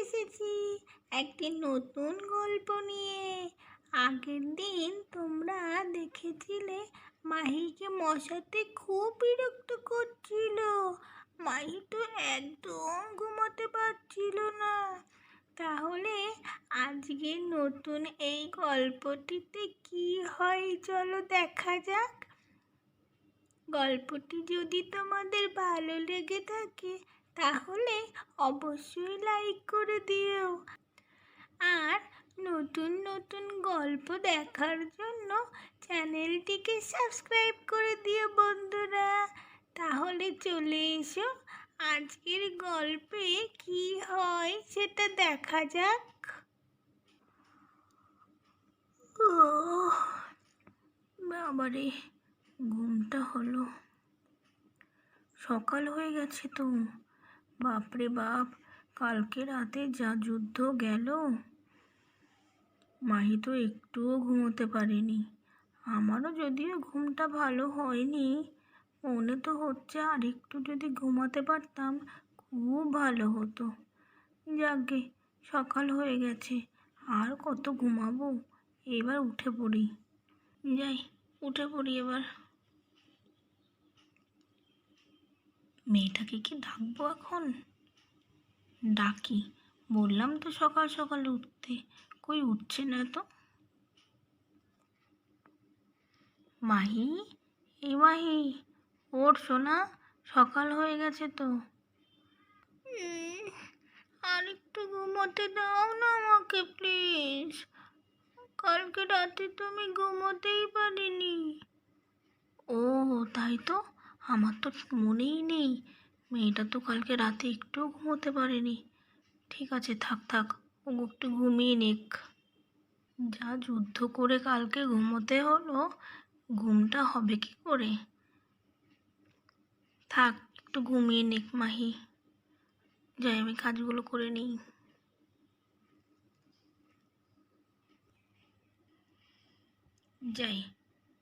এসেছি। একটি নতুন গল্প নিয়ে। আগের দিন তোমরা দেখেছিলে মাহিকে মশাতে খুব বিরক্ত করছিল। মাহি তো একদম ঘুমাতে পারছিল না। তাহলে আজকে নতুন এই গল্পটিতে কি হয় চলো দেখা যাক। গল্পটি যদি তোমাদের ভালো লেগে থাকে তাহলে অবশ্যই লাইক করে দিও। আর নতুন নতুন গল্প দেখার জন্য চ্যানেলটিকে সাবস্ক্রাইব করে দিও বন্ধুরা। তাহলে চলে এসো আজকের গল্পে কি হয় সেটা দেখা যাক। ওহ, বাবারে ঘুমটা হলো। সকাল হয়ে গেছে তো। বাপরে বাপ, কালকে রাতে যা যুদ্ধ গেল? মাহি তো একটুও ঘুমোতে পারেনি। আমারও যদিও ঘুমটা ভালো হয়নি, মনে তো হচ্ছে আর একটু যদি ঘুমাতে পারতাম খুব ভালো হতো। যাকে সকাল হয়ে গেছে, আর কত ঘুমাবো? এবার উঠে পড়ি। যাই, উঠে পড়ি এবার। মেয়েটাকে কি ডাকবো এখন? ডাকি। বললাম তো সকাল সকাল উঠতে। কই উঠছে না তো? মাহি? এই মাহি ওর সোনা সকাল হয়ে গেছে তো। আর একটু ঘুমোতে দাও না আমাকে প্লিজ। কালকে রাতে তো আমি ঘুমোতেই পারিনি। ও তাই তো? আমার তো মনেই নেই। মেয়েটা তো কালকে রাতে একটুও ঘুমোতে পারেনি। ঠিক আছে, থাক থাক ও একটু ঘুমিয়ে নিক। যা যুদ্ধ করে কালকে ঘুমোতে হলো, ঘুমটা হবে কি করে? থাক, একটু ঘুমিয়ে নিক মাহি। যাই, আমি কাজগুলো করে নিই। যাই,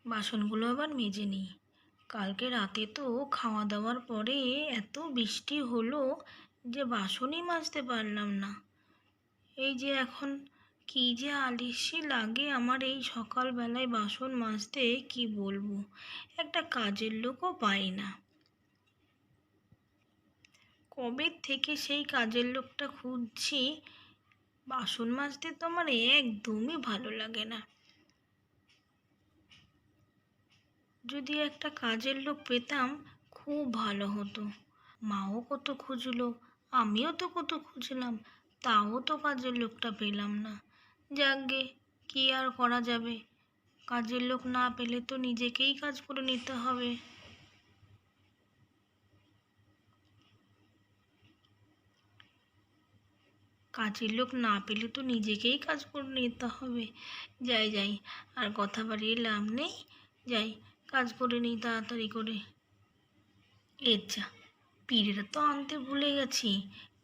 বাসনগুলো আবার মেজে নিই। কালকে রাতে তো খাওয়া দাওয়ার পরে এত বৃষ্টি হলো যে বাসনই মাজতে পারলাম না। এই যে এখন কি যে আলিসি লাগে আমার এই সকালবেলায় বাসন মাজতে, কি বলব? একটা কাজের লোকও পাই না। কবে থেকে সেই কাজের লোকটা খুঁজছি? বাসন মাজতে তো আমার একদমই ভালো লাগে না। যদি একটা কাজের লোক পেতাম, খুব ভালো হতো। মাও কত খুঁজলো, আমিও তো কত খুঁজলাম, তাও তো কাজের লোকটা পেলাম না। যাকগে, কি আর করা যাবে? কাজের লোক না পেলে তো নিজেকেই কাজ করে নিতে হবে। কাজের লোক না পেলে তো নিজেকেই কাজ করে নিতে হবে। যাই যাই, আর কথা বাড়িয়ে লাভ নেই। যাই কাজ করে নিই, তাড়াতাড়ি করে। এচ্ছা পিঠেটা তো আনতে ভুলে গেছি।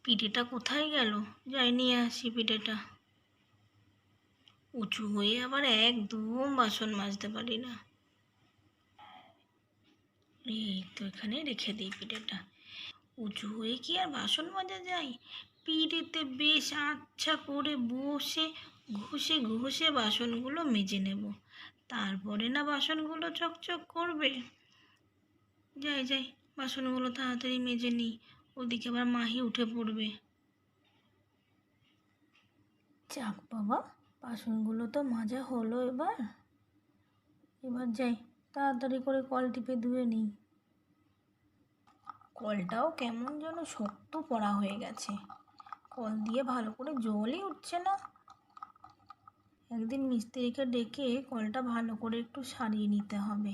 পিঠেটা কোথায় গেল? যাই নিয়ে আসি পিঠেটা উঁচু হয়ে আবার একদম বাসন মাজতে পারি না। এই তো এখানে রেখে দিই পিঠেটা উঁচু হয়ে কি আর বাসন মাজা যায়? পিঠেতে বেশ আচ্ছা করে বসে ঘষে ঘষে বাসনগুলো মেজে নেব। তারপরে না বাসনগুলো চকচক করবে। যাই যাই, বাসনগুলো তাড়াতাড়ি মেজে নিই। ওদিকে আবার মাহি উঠে পড়বে। যাক বাবা, বাসনগুলো তো মাজা হলো এবার। এবার যাই, তাড়াতাড়ি করে কল টিপে ধুয়ে নিই। কলটাও কেমন যেন শক্ত পড়া হয়ে গেছে। কল দিয়ে ভালো করে জলই উঠছে না। একদিন মিস্ত্রিকে ডেকে কলটা ভালো করে একটু সারিয়ে নিতে হবে।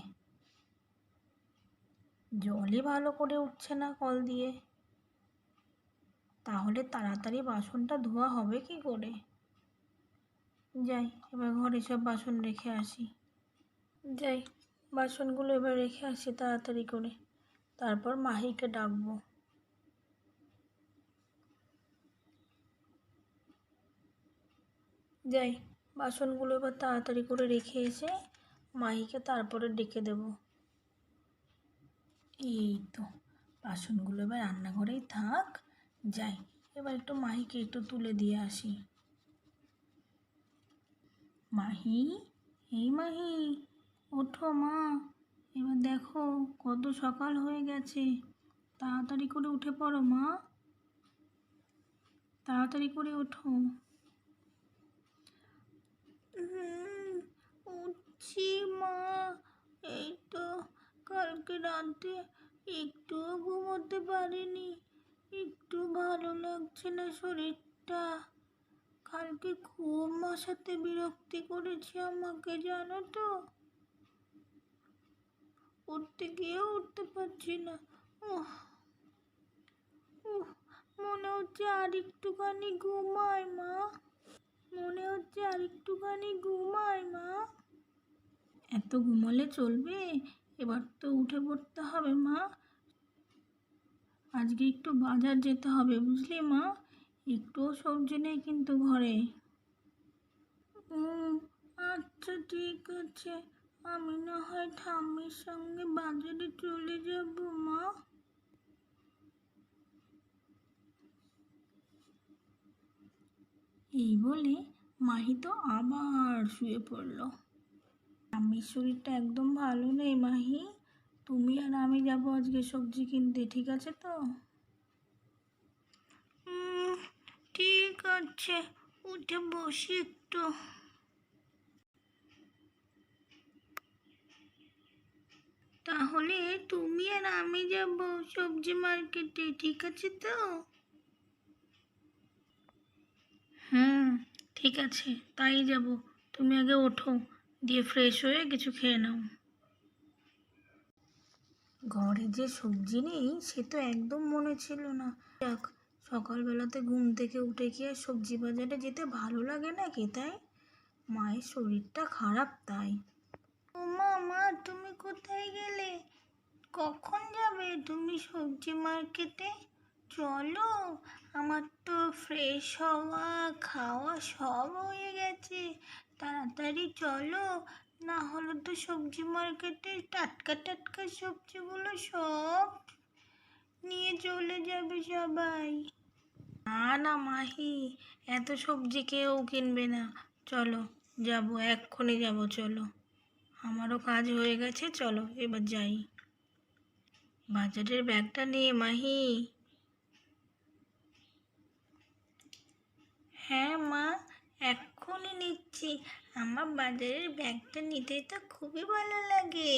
জলই ভালো করে উঠছে না কল দিয়ে। তাহলে তাড়াতাড়ি বাসনটা ধোয়া হবে কি করে? যাই, এবার ঘরে সব বাসন রেখে আসি। যাই, বাসনগুলো এবার রেখে আসি তাড়াতাড়ি করে। তারপর মাহিকে ডাকবো। যাই বাসনগুলো এবার তাড়াতাড়ি করে রেখে এসে মাহিকে তারপরে ডেকে দেব। এই তো, বাসনগুলো এবার রান্নাঘরেই থাক, যাই। এবার একটু মাহিকে একটু তুলে দিয়ে আসি। মাহি, এই মাহি, ওঠো মা। এবার দেখো, কত সকাল হয়ে গেছে। তাড়াতাড়ি করে উঠে পড়ো মা। তাড়াতাড়ি করে ওঠো হুম, উঠছি মা, এই তো কালকে রাতে একটুও ঘুমোতে পারিনি। একটু ভালো লাগছে না শরীরটা। কালকে খুব মশাতে বিরক্তি করেছে আমাকে, জানো তো। উঠতে গিয়েও উঠতে পারছি না। উহ, মনে হচ্ছে আর একটুখানি ঘুমায় মা। মনে হচ্ছে আর একটুখানি ঘুমায় মা। এত ঘুমালে চলবে? এবার তো উঠে পড়তে হবে, মা। আজকে একটু বাজার যেতে হবে, বুঝলি, মা? একটুও সবজি নেই কিন্তু ঘরে। হুম আচ্ছা ঠিক আছে। আমি না হয় ঠাম্মির সঙ্গে বাজারে চলে যাব, মা। এই বলে মাহি তো আবার শুয়ে পড়ল। ঠাম্মির শরীরটা একদম ভালো নেই মাহি। তুমি আর আমি যাব আজকে সবজি কিনতে, ঠিক আছে তো? ঠিক আছে, উঠে বসি একটু। তাহলে তুমি আর আমি যাব সবজি মার্কেটে, ঠিক আছে তো? হুম, ঠিক আছে, তাই যাব। তুমি আগে ওঠো। দিয়ে ফ্রেশ হয়ে কিছু খেয়ে নাও। ঘরে যে সবজি নেই, সে তো একদম মনে ছিল না। যাক, সকালবেলাতে ঘুম থেকে উঠে কি আর সবজি বাজারে যেতে ভালো লাগে নাকি তাই? মায়ের শরীরটা খারাপ তাই। ও মা মা তুমি কোথায় গেলে? কখন যাবে তুমি সবজি মার্কেটে? চলো, আমার তো ফ্রেশ হওয়া, খাওয়া সব হয়ে গেছে। তাড়াতাড়ি চলো না হলে তো সবজি মার্কেটে টাটকা টাটকা সবজিগুলো সব নিয়ে চলে যাবে সবাই। না না মাহি এত সবজি কেউ কিনবে না। চলো যাব এক্ষুনি যাব চলো। আমারও কাজ হয়ে গেছে চলো এবার যাই। বাজারের ব্যাগটা নিয়ে মাহি। হ্যাঁ মা এক্ষুনি নিচ্ছি। আমার বাজারের ব্যাগটা নিতে তো খুবই ভালো লাগে।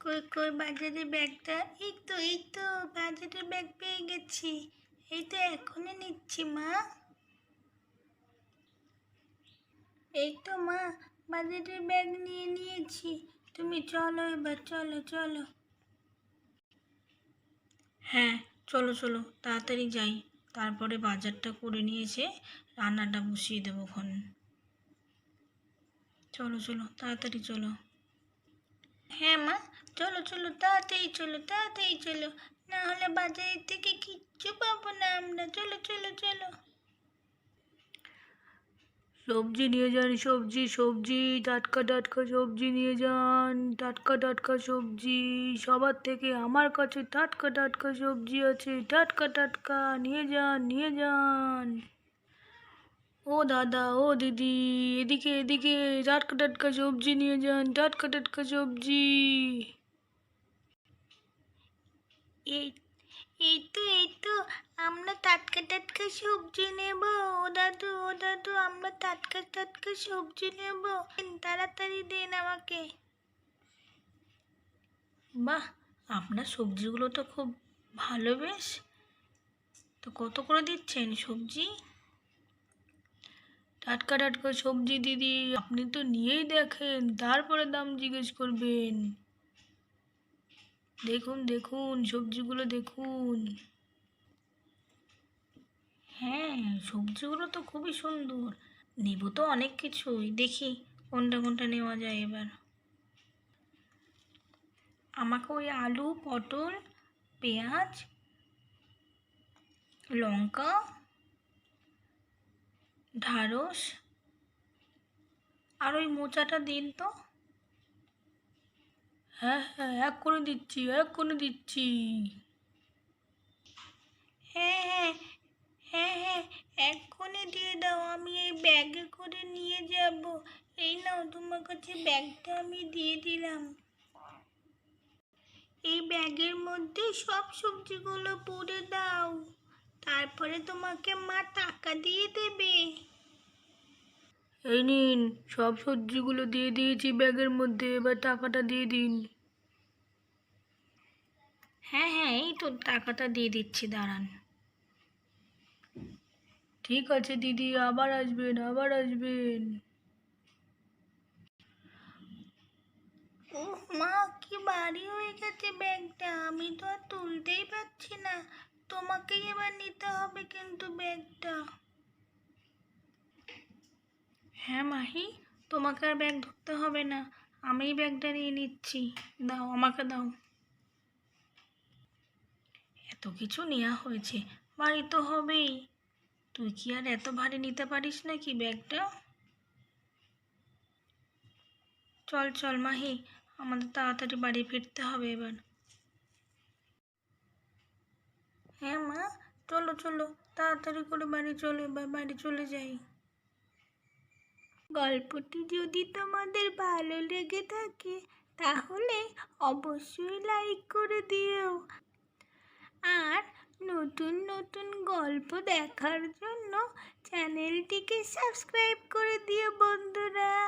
কই কই বাজারের ব্যাগটা? এই তো এই তো, বাজারের ব্যাগ পেয়ে গেছি। এই তো এখনই নিচ্ছি, মা। এই তো, মা, বাজারের ব্যাগ নিয়ে নিয়েছি। তুমি চলো এবার, চলো চলো। হ্যাঁ চলো চলো, তাড়াতাড়ি যাই। তারপরে বাজারটা করে নিয়েছে রান্নাটা বসিয়ে দেবো খন চলো চলো, তাড়াতাড়ি চলো। হ্যাঁ মা, চলো চলো, তাড়াতাড়ি চলো তাড়াতাড়ি চলো। না হলে বাজারের থেকে কিচ্ছু পাবো না আমরা। চলো চলো চলো। সবজি নিয়ে যান, সবজি সবজি, টাটকা টাটকা সবজি নিয়ে যান, টাটকা টাটকা সবজি। সবার থেকে আমার কাছে টাটকা টাটকা সবজি আছে, টাটকা টাটকা নিয়ে যান নিয়ে যান। ও দাদা, ও দিদি, এদিকে এদিকে, টাটকা টাটকা সবজি নিয়ে যান, টাটকা টাটকা সবজি। এই এই তো এই তো, আমরা টাটকা টাটকা সবজি নেব। ও দাদু ও দাদু আমরা টাটকা টাটকা সবজি নেব। তাড়াতাড়ি দিন আমাকে। বাহ, আপনার সবজিগুলো তো খুব ভালো বেশ। তো কত করে দিচ্ছেন সবজি? টাটকা টাটকা সবজি দিদি, আপনি তো নিয়েই দেখেন, তারপরে দাম জিজ্ঞেস করবেন। দেখুন দেখুন, সবজিগুলো দেখুন। হ্যাঁ সবজিগুলো তো খুবই সুন্দর। নেব তো অনেক কিছুই। দেখি কোনটা কোনটা নেওয়া যায় এবার। আমাকে ওই আলু, পটল, পেঁয়াজ, লঙ্কা, ঢ্যাঁড়স, আর ওই মোচাটা দিন তো। হ্যাঁ হ্যাঁ এক করে দিচ্ছি এক করে দিচ্ছি। হ্যাঁ হ্যাঁ হ্যাঁ হ্যাঁ এক্ষুনি দিয়ে দাও আমি এই ব্যাগে করে নিয়ে যাব। এই নাও তোমার কাছে ব্যাগটা আমি দিয়ে দিলাম। এই ব্যাগের মধ্যে সব সবজিগুলো পুড়ে দাও। তারপরে তোমাকে মা টাকা দিয়ে দেবে। এই নিন সব সবজিগুলো দিয়ে দিয়েছি ব্যাগের মধ্যে এবার টাকাটা দিয়ে দিন। হ্যাঁ হ্যাঁ এই তো টাকাটা দিয়ে দিচ্ছি দাঁড়ান। ঠিক আছে দিদি আবার আসবেন আবার আসবেন। ও মা কি ভারী হয়ে গেছে ব্যাগটা। আমি তো আর তুলতেই পারছি না। তোমাকেই এবার নিতে হবে কিন্তু ব্যাগটা। হ্যাঁ মাহি তোমাকে আর ব্যাগ ধরতে হবে না। আমিই ব্যাগটা নিয়ে নিচ্ছি। দাও আমাকে দাও। এত কিছু নেওয়া হয়েছে বাড়ি তো হবেই। তুই কি আর এত ভারী নিতে পারিস নাকি ব্যাগটা? চল চল মাহি, আমাদের তাড়াতাড়ি বাড়ি ফিরতে হবে এবার। হ্যাঁ মা, চলো চলো, তাড়াতাড়ি করে বাড়ি চলো, এবার বাড়ি চলে যাই। গল্পটি যদি তোমাদের ভালো লেগে থাকে, তাহলে অবশ্যই লাইক করে দিও। আর নতুন নতুন গল্প দেখার জন্য চ্যানেলটিকে সাবস্ক্রাইব করে দিও বন্ধুরা।